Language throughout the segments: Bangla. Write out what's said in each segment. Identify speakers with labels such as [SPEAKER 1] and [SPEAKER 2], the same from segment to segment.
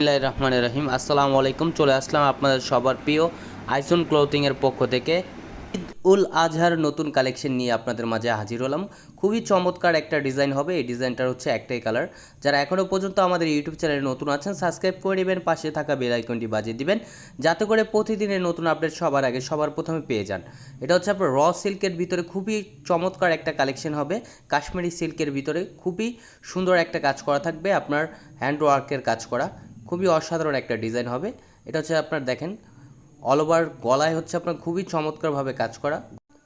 [SPEAKER 1] বিসমিল্লাহির রহমানির রহিম। আসসালামু আলাইকুম। চলে আসলাম আপনাদের সবার প্রিয় আইসন ক্লোথিংয়ের পক্ষ থেকে। ঈদ উল আজহার নতুন কালেকশন নিয়ে আপনাদের মাঝে হাজির হলাম। খুবই চমৎকার একটা ডিজাইন হবে। এই ডিজাইনটার হচ্ছে একটাই কালার। যারা এখনও পর্যন্ত আমাদের ইউটিউব চ্যানেলে নতুন আছেন, সাবস্ক্রাইব করে নেবেন, পাশে থাকা বেল আইকনটি বাজিয়ে দিবেন, যাতে করে প্রতিদিনের নতুন আপডেট সবার আগে সবার প্রথমে পেয়ে যান। এটা হচ্ছে আপনার র সিল্কের ভিতরে খুবই চমৎকার একটা কালেকশন হবে। কাশ্মীরি সিল্কের ভিতরে খুবই সুন্দর একটা কাজ করা থাকবে। আপনার হ্যান্ডওয়ার্কের কাজ করা। খুবই অসাধারণ একটা ডিজাইন হবে। এটা হচ্ছে আপনার দেখেন অল ওভার গলায় হচ্ছে আপনার খুবই চমৎকারভাবে কাজ করা।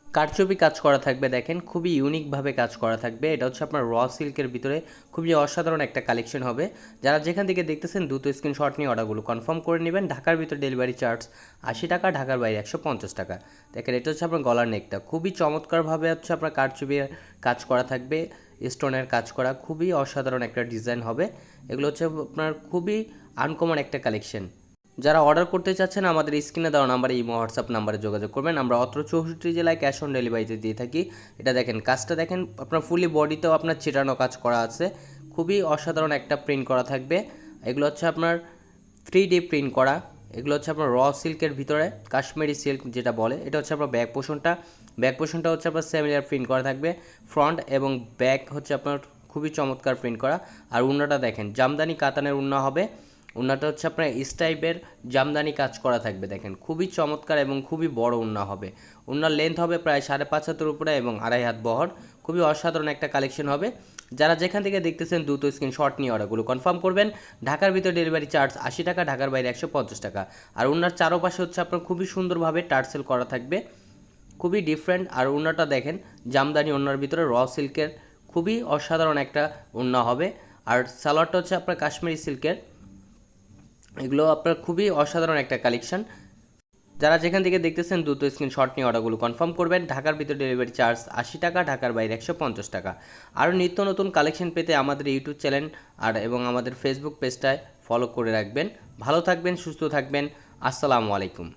[SPEAKER 1] কারচুপি কাজ করা থাকবে দেখেন, খুবই ইউনিকভাবে কাজ করা থাকবে। এটা হচ্ছে আপনার র সিল্কের ভিতরে খুবই অসাধারণ একটা কালেকশন হবে। যারা যেখান থেকে দেখতেছেন, দ্রুত স্ক্রিনশট নিয়ে অর্ডারগুলো কনফার্ম করে নেবেন। ঢাকার ভিতরে ডেলিভারি চার্জ আশি টাকা, ঢাকার বাইরে একশো পঞ্চাশ টাকা। দেখেন, এটা হচ্ছে আপনার গলার নেকটা খুবই চমৎকারভাবে হচ্ছে আপনার কারচুপির কাজ করা থাকবে। স্টোনের কাজ করা খুবই অসাধারণ একটা ডিজাইন হবে। এগুলো হচ্ছে আপনার খুবই আনকমন একটা কালেকশন যারা অর্ডার করতে চাচ্ছেন, আমাদের স্ক্রিনে দেওয়া নাম্বারে ইমো হোয়াটসঅ্যাপ নাম্বারে যোগাযোগ করবেন। আমরা অত্র চৌষট্টি জেলায় ক্যাশ অন ডেলিভারিতে দিয়ে থাকি। এটা দেখেন, কাজটা দেখেন, আপনার ফুলি বডিতেও আপনার চিটানো কাজ করা আছে। খুবই অসাধারণ একটা প্রিন্ট করা থাকবে। এগুলো হচ্ছে আপনার থ্রি ডি প্রিন্ট করা। এগুলো হচ্ছে আপনার র সিল্কের ভিতরে, কাশ্মীরি সিল্ক যেটা বলে, এটা হচ্ছে আপনার ব্যাক পোষণটা ব্যাক পোষণটা হচ্ছে আপনার সেমিলার প্রিন্ট করা থাকবে। ফ্রন্ট এবং ব্যাক হচ্ছে আপনার খুবই চমৎকার প্রিন্ট করা। আর উন্নাটা দেখেন, জামদানি কাতানের উন্না হবে। উন্নাটা হচ্ছে আপনার ইস টাইপের জামদানি কাজ করা থাকবে, দেখেন। খুবই চমৎকার এবং খুবই বড় উন্না হবে। উন্নার লেন্থ হবে প্রায় সাড়ে পাঁচ হাতের উপরে এবং আড়াই হাত বহর। খুবই অসাধারণ একটা কালেকশন হবে। যারা যেখান থেকে দেখতেছেন দ্রুত স্ক্রিন শট নিয়ে অর্ডারগুলো কনফার্ম করবেন। ঢাকার ভিতরে ডেলিভারি চার্জ আশি টাকা, ঢাকার বাইরে একশো পঞ্চাশ টাকা। আর উন্নার চারোপাশে হচ্ছে আপনার খুবই সুন্দরভাবে টার্সেল করা থাকবে। খুবই ডিফারেন্ট আর উন্নাটা দেখেন, জামদানি ওনার ভিতরে র সিল্কের খুবই অসাধারণ একটা উন্না হবে। আর সালোয়ারটা হচ্ছে আপনার কাশ্মীরি সিল্কের এগুলো আপনার খুবই অসাধারণ একটা কালেকশন যারা যেখান থেকে দেখতেছেন, দ্রুত স্ক্রিনশট নিয়ে অর্ডারগুলো কনফার্ম করবেন। ঢাকার ভিতরে ডেলিভারি চার্জ আশি টাকা, ঢাকার বাইরে একশো পঞ্চাশ টাকা। আরও নিত্য নতুন কালেকশন পেতে আমাদের ইউটিউব চ্যানেল আর এবং আমাদের ফেসবুক পেজটায় ফলো করে রাখবেন। ভালো থাকবেন, সুস্থ থাকবেন। আসসালামু আলাইকুম।